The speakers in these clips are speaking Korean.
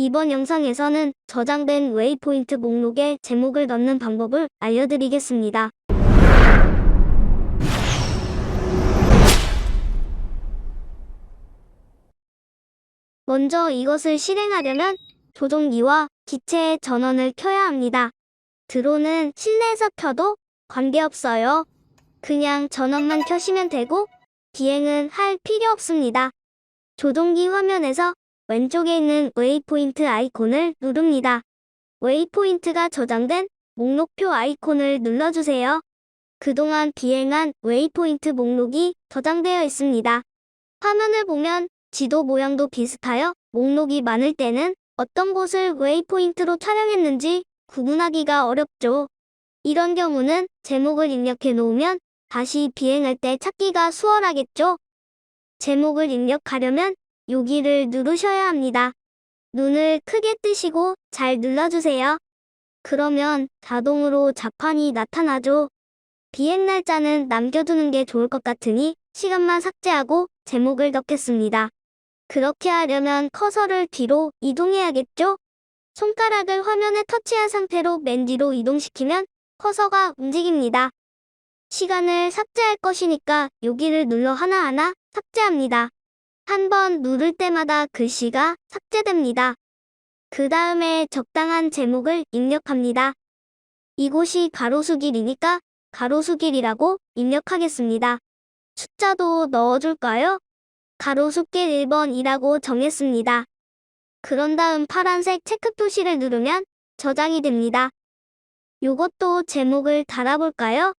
이번 영상에서는 저장된 웨이포인트 목록에 제목을 넣는 방법을 알려드리겠습니다. 먼저 이것을 실행하려면 조종기와 기체의 전원을 켜야 합니다. 드론은 실내에서 켜도 관계없어요. 그냥 전원만 켜시면 되고 비행은 할 필요 없습니다. 조종기 화면에서 왼쪽에 있는 웨이포인트 아이콘을 누릅니다. 웨이포인트가 저장된 목록표 아이콘을 눌러주세요. 그동안 비행한 웨이포인트 목록이 저장되어 있습니다. 화면을 보면 지도 모양도 비슷하여 목록이 많을 때는 어떤 곳을 웨이포인트로 촬영했는지 구분하기가 어렵죠. 이런 경우는 제목을 입력해 놓으면 다시 비행할 때 찾기가 수월하겠죠. 제목을 입력하려면 여기를 누르셔야 합니다. 눈을 크게 뜨시고 잘 눌러주세요. 그러면 자동으로 자판이 나타나죠. 비행 날짜는 남겨두는 게 좋을 것 같으니 시간만 삭제하고 제목을 넣겠습니다. 그렇게 하려면 커서를 뒤로 이동해야겠죠? 손가락을 화면에 터치한 상태로 맨 뒤로 이동시키면 커서가 움직입니다. 시간을 삭제할 것이니까 여기를 눌러 하나하나 삭제합니다. 한 번 누를 때마다 글씨가 삭제됩니다. 그 다음에 적당한 제목을 입력합니다. 이곳이 가로수길이니까 가로수길이라고 입력하겠습니다. 숫자도 넣어줄까요? 가로수길 1번이라고 정했습니다. 그런 다음 파란색 체크 표시를 누르면 저장이 됩니다. 요것도 제목을 달아볼까요?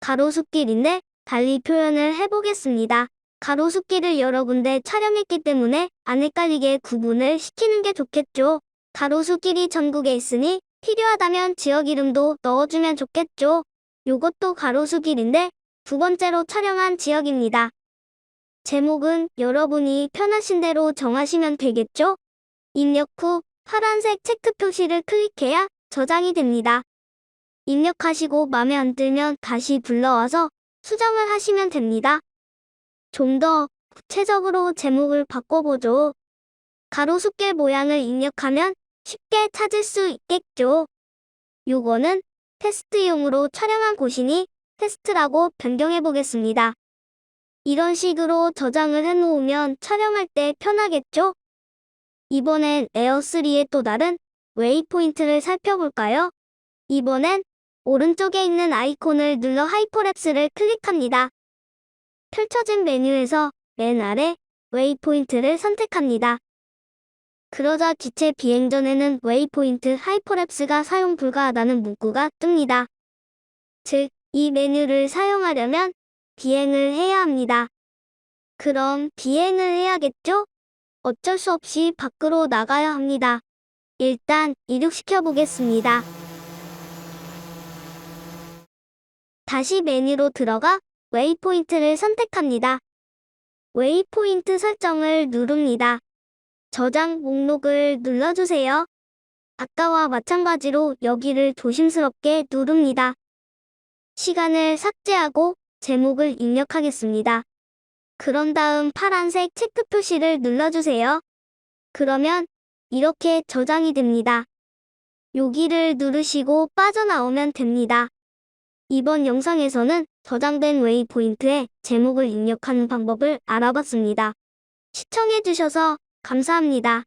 가로수길인데 달리 표현을 해보겠습니다. 가로수길을 여러 군데 촬영했기 때문에 안 헷갈리게 구분을 시키는 게 좋겠죠. 가로수길이 전국에 있으니 필요하다면 지역 이름도 넣어주면 좋겠죠. 요것도 가로수길인데 두 번째로 촬영한 지역입니다. 제목은 여러분이 편하신 대로 정하시면 되겠죠? 입력 후 파란색 체크 표시를 클릭해야 저장이 됩니다. 입력하시고 마음에 안 들면 다시 불러와서 수정을 하시면 됩니다. 좀 더 구체적으로 제목을 바꿔보죠. 가로수길 모양을 입력하면 쉽게 찾을 수 있겠죠. 요거는 테스트용으로 촬영한 곳이니 테스트라고 변경해 보겠습니다. 이런 식으로 저장을 해놓으면 촬영할 때 편하겠죠? 이번엔 에어3의 또 다른 웨이포인트를 살펴볼까요? 이번엔 오른쪽에 있는 아이콘을 눌러 하이퍼랩스를 클릭합니다. 펼쳐진 메뉴에서 맨 아래 웨이포인트를 선택합니다. 그러자 기체 비행 전에는 웨이포인트 하이퍼랩스가 사용 불가하다는 문구가 뜹니다. 즉, 이 메뉴를 사용하려면 비행을 해야 합니다. 그럼 비행을 해야겠죠? 어쩔 수 없이 밖으로 나가야 합니다. 일단 이륙시켜 보겠습니다. 다시 메뉴로 들어가 웨이포인트를 선택합니다. 웨이포인트 설정을 누릅니다. 저장 목록을 눌러주세요. 아까와 마찬가지로 여기를 조심스럽게 누릅니다. 시간을 삭제하고 제목을 입력하겠습니다. 그런 다음 파란색 체크 표시를 눌러주세요. 그러면 이렇게 저장이 됩니다. 여기를 누르시고 빠져나오면 됩니다. 이번 영상에서는 저장된 웨이포인트에 제목을 입력하는 방법을 알아봤습니다. 시청해주셔서 감사합니다.